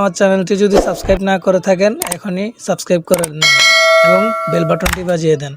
আমার চ্যানেলটি যদি সাবস্ক্রাইব না করে থাকেন, এখনই সাবস্ক্রাইব করে নিন এবং বেল বাটনটি বাজিয়ে দেন।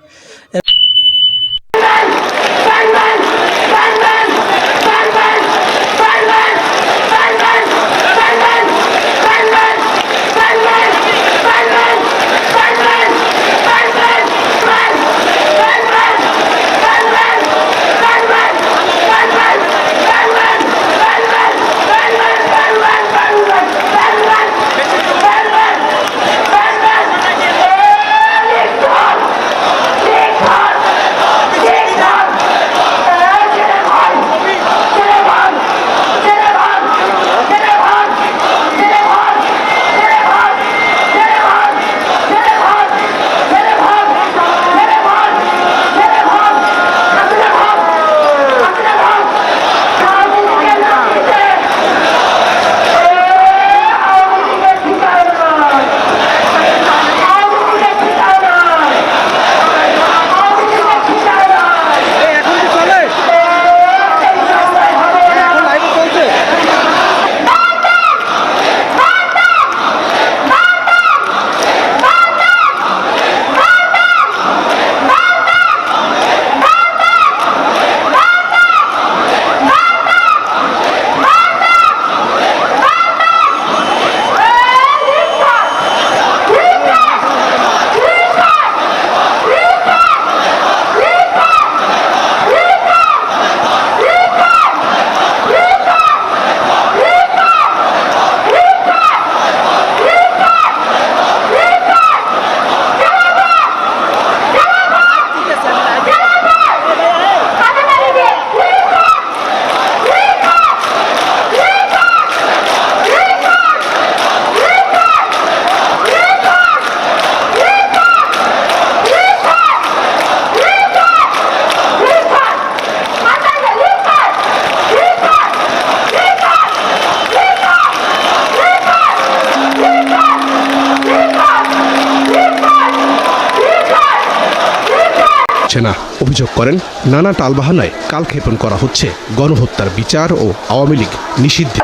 হচ্ছে না। অভিযোগ করেন, নানা টালবাহানায় কালক্ষেপণ করা হচ্ছে। গণহত্যার বিচার ও আওয়ামী লীগ নিষিদ্ধ।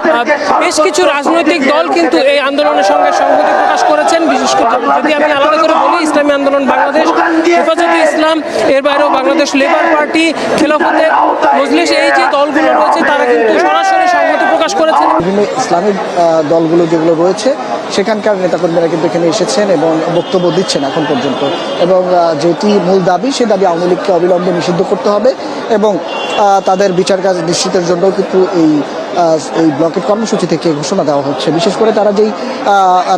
বেশ কিছু রাজনৈতিক দল কিন্তু এই আন্দোলনের সঙ্গে সংহতি প্রকাশ করেছেন। বিশেষ করে যদি আমি আলাদা করে বলি, ইসলামী আন্দোলন বাংলাদেশ, হেফাজতে ইসলাম, এর বাইরেও বাংলাদেশ লেবার পার্টি, খেলাফতে, মজলিস, এই যে দলগুলো রয়েছে তারা কিন্তু সরাসরি সংহতি প্রকাশ করেছেন বিভিন্ন ইসলামিক দলগুলো যেগুলো রয়েছে, সেখানকার নেতাকর্মীরা কিন্তু এখানে এসেছেন এবং বক্তব্য দিচ্ছেন এখন পর্যন্ত। এবং যেটি মূল দাবি সেই দাবি আওয়ামী লীগকে অবিলম্বে নিষিদ্ধ করতে হবে এবং তাদের বিচার কাজ নিশ্চিতের জন্য কিন্তু এই এই ব্লকেট কর্মসূচি থেকে ঘোষণা দেওয়া হচ্ছে। বিশেষ করে তারা যেই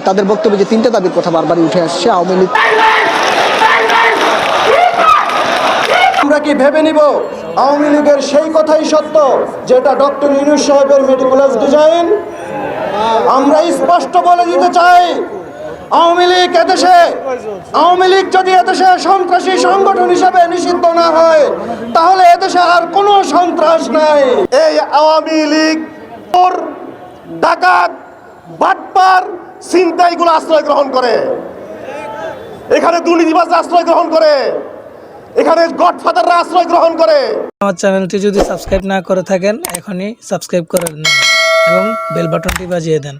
তাদের বক্তব্যে যে তিনটা দাবির কথা বারবারই উঠে আসছে, আওয়ামী লীগ আমরা কি ভেবে নিব? আওয়ামী লীগের সেই কথাই সত্য, যেটা ডক্টর ইউনুস সাহেবের মেডিকুলাস ডিজাইন আমরা স্পষ্ট বলে দিতে চাই, আওয়ামী লীগ এদেশে, আওয়ামী লীগ যদি এদেশে সন্ত্রাসী সংগঠন হিসেবে নিষিদ্ধ না হয়, তাহলে এদেশে আর কোনো সন্ত্রাস নাই। এই আওয়ামী লীগ ডাকাত, বাটপার, ছিনতাইগুলো আশ্রয় গ্রহণ করে। এখানে দুর্নীতিবাজ আশ্রয় গ্রহণ করে। এখানে গডফাদাররা আশ্রয় গ্রহণ করে। আমার চ্যানেলটি যদি সাবস্ক্রাইব না করে থাকেন, এখনই সাবস্ক্রাইব করে নিন এবং বেল বাটনটি বাজিয়ে দেন।